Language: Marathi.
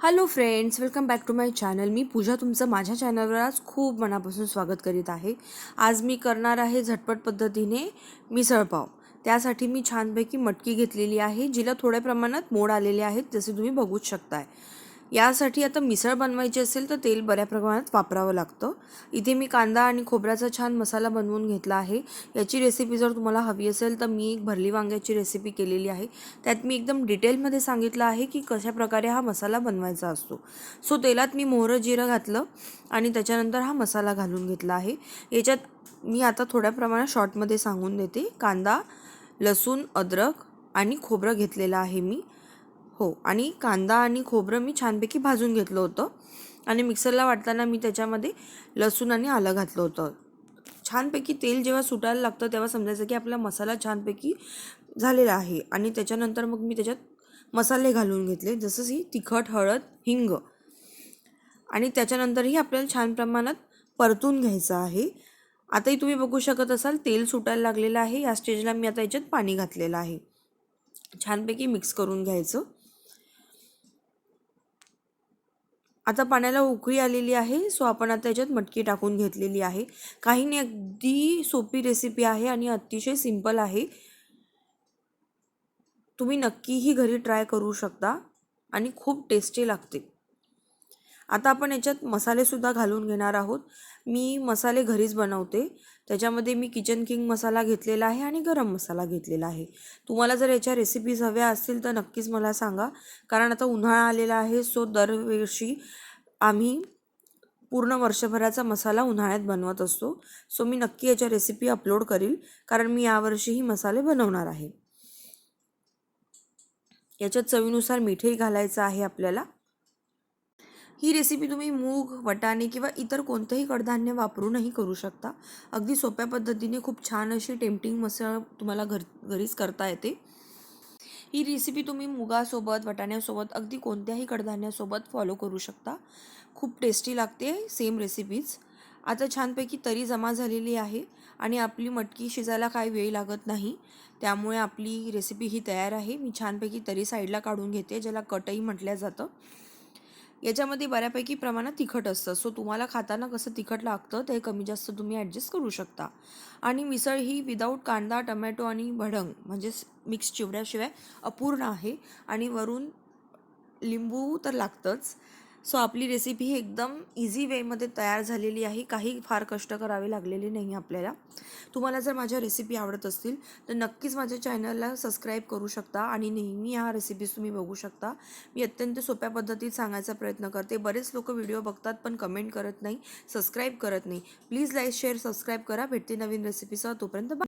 Hello friends welcome back to my channel मी पूजा तुमचं माझ्या चॅनलवर आज खूप मनापासून स्वागत करीत आहे. आज मी करणार आहे झटपट पद्धतीने मिसळपाव त्यासाठी मी छानपैकी मटकी घेतलेली आहे जिला थोड्या प्रमाणात मोड आलेले आहेत जसे तुम्ही बघूच शकताय. यासाठी आता मिसळ बनवायची असेल तर तेल बऱ्या प्रमाणात वापरावं लागतं. इथे मी कांदा आणि खोबऱ्याचा छान मसाला बनवून घेतला आहे. याची रेसिपी जर तुम्हाला हवी असेल तर मी एक भरली वांग्याची रेसिपी केलेली आहे. त्यात मी एकदम डिटेलमध्ये सांगितलं आहे की कशाप्रकारे हा मसाला बनवायचा असतो. सो तेलात मी मोहरं जिरं घातलं आणि त्याच्यानंतर हा मसाला घालून घेतला आहे. याच्यात मी आता थोड्या प्रमाणात शॉर्टमध्ये सांगून देते. कांदा लसूण अद्रक आणि खोबरं घेतलेलं आहे मी. हो आणि कांदा आणि खोबरं मी छानपैकी भाजून घेतलं होतं. आणि मिक्सरला वाटताना मी त्याच्यामध्ये लसूण आणि आलं घातलं होतं. छानपैकी तेल जेव्हा सुटायला लागतं तेव्हा समजायचं की आपला मसाला छानपैकी झालेला आहे. आणि त्याच्यानंतर मग मी त्याच्यात मसाले घालून घेतले जसं की तिखट हळद हिंग. आणि त्याच्यानंतरही आपल्याला छान प्रमाणात परतून घ्यायचं आहे. आताही तुम्ही बघू शकत असाल तेल सुटायला लागलेलं आहे. या स्टेजला मी आता याच्यात पाणी घातलेलं आहे. छानपैकी मिक्स करून घ्यायचं. आता पाण्याला उकळी आलेली आहे. सो आपण आता याच्यात मटकी टाकून घेतलेली आहे. काही नाही अगदी सोपी रेसिपी आहे आणि अतिशय सिंपल आहे. तुम्ही नक्कीही घरी ट्राय करू शकता आणि खूप टेस्टी लागते. आता आपण याच्यात मसालेसुद्धा घालून घेणार आहोत. मी मसाले घरीच बनवते. त्याच्यामध्ये मी किचन किंग मसाला घेतलेला आहे आणि गरम मसाला घेतलेला आहे. तुम्हाला जर याच्या रेसिपीज हव्या असतील तर नक्कीच मला सांगा. कारण आता उन्हाळा आलेला आहे सो दरवर्षी आम्ही पूर्ण वर्षभराचा मसाला उन्हाळ्यात बनवत असतो. सो मी नक्की याच्या रेसिपी अपलोड करील. कारण मी यावर्षीही मसाले बनवणार आहे. याच्यात चवीनुसार मिठही घालायचं आहे आपल्याला. ही रेसिपी तुम्ही मूग वटाणे किंवा इतर कोणतंही कडधान्य वापरूनही करू शकता. अगदी सोप्या पद्धतीने खूप छान अशी टेम्पटिंग मसळ तुम्हाला घर घरीच करता येते. ही रेसिपी तुम्ही मुगासोबत वटाण्यासोबत अगदी कोणत्याही कडधान्यासोबत फॉलो करू शकता. खूप टेस्टी लागते सेम रेसिपीज आता छानपैकी तरी जमा झालेली आहे आणि आपली मटकी शिजायला काही वेळ लागत नाही. त्यामुळे आपली रेसिपी ही तयार आहे. मी छानपैकी तरी साईडला काढून घेते ज्याला कटही म्हटलं जातं. याच्यामध्ये बऱ्यापैकी प्रमाणात तिखट असतं. सो तुम्हाला खाताना कसं तिखट लागतं ते कमी जास्त तुम्ही ॲडजस्ट करू शकता. आणि मिसळ ही विदाऊट कांदा टमॅटो आणि भडंग म्हणजेच मिक्स चिवड्याशिवाय अपूर्ण आहे. आणि वरून लिंबू तर लागतंच. सो आपली रेसिपी ही एकदम इझी वेमध्ये तयार झालेली आहे. काही फार कष्ट करावे लागलेले नाही आपल्याला. तुम्हाला जर माझ्या रेसिपी आवडत असतील तर नक्कीच माझ्या चॅनलला सबस्क्राईब करू शकता आणि नेहमी ह्या रेसिपीज तुम्ही बघू शकता. मी अत्यंत सोप्या पद्धतीत सांगायचा प्रयत्न करते. बरेच लोक व्हिडिओ बघतात पण कमेंट करत नाही सबस्क्राईब करत नाही. प्लीज लाईक शेअर सबस्क्राईब करा. भेटते नवीन रेसिपीसह तोपर्यंत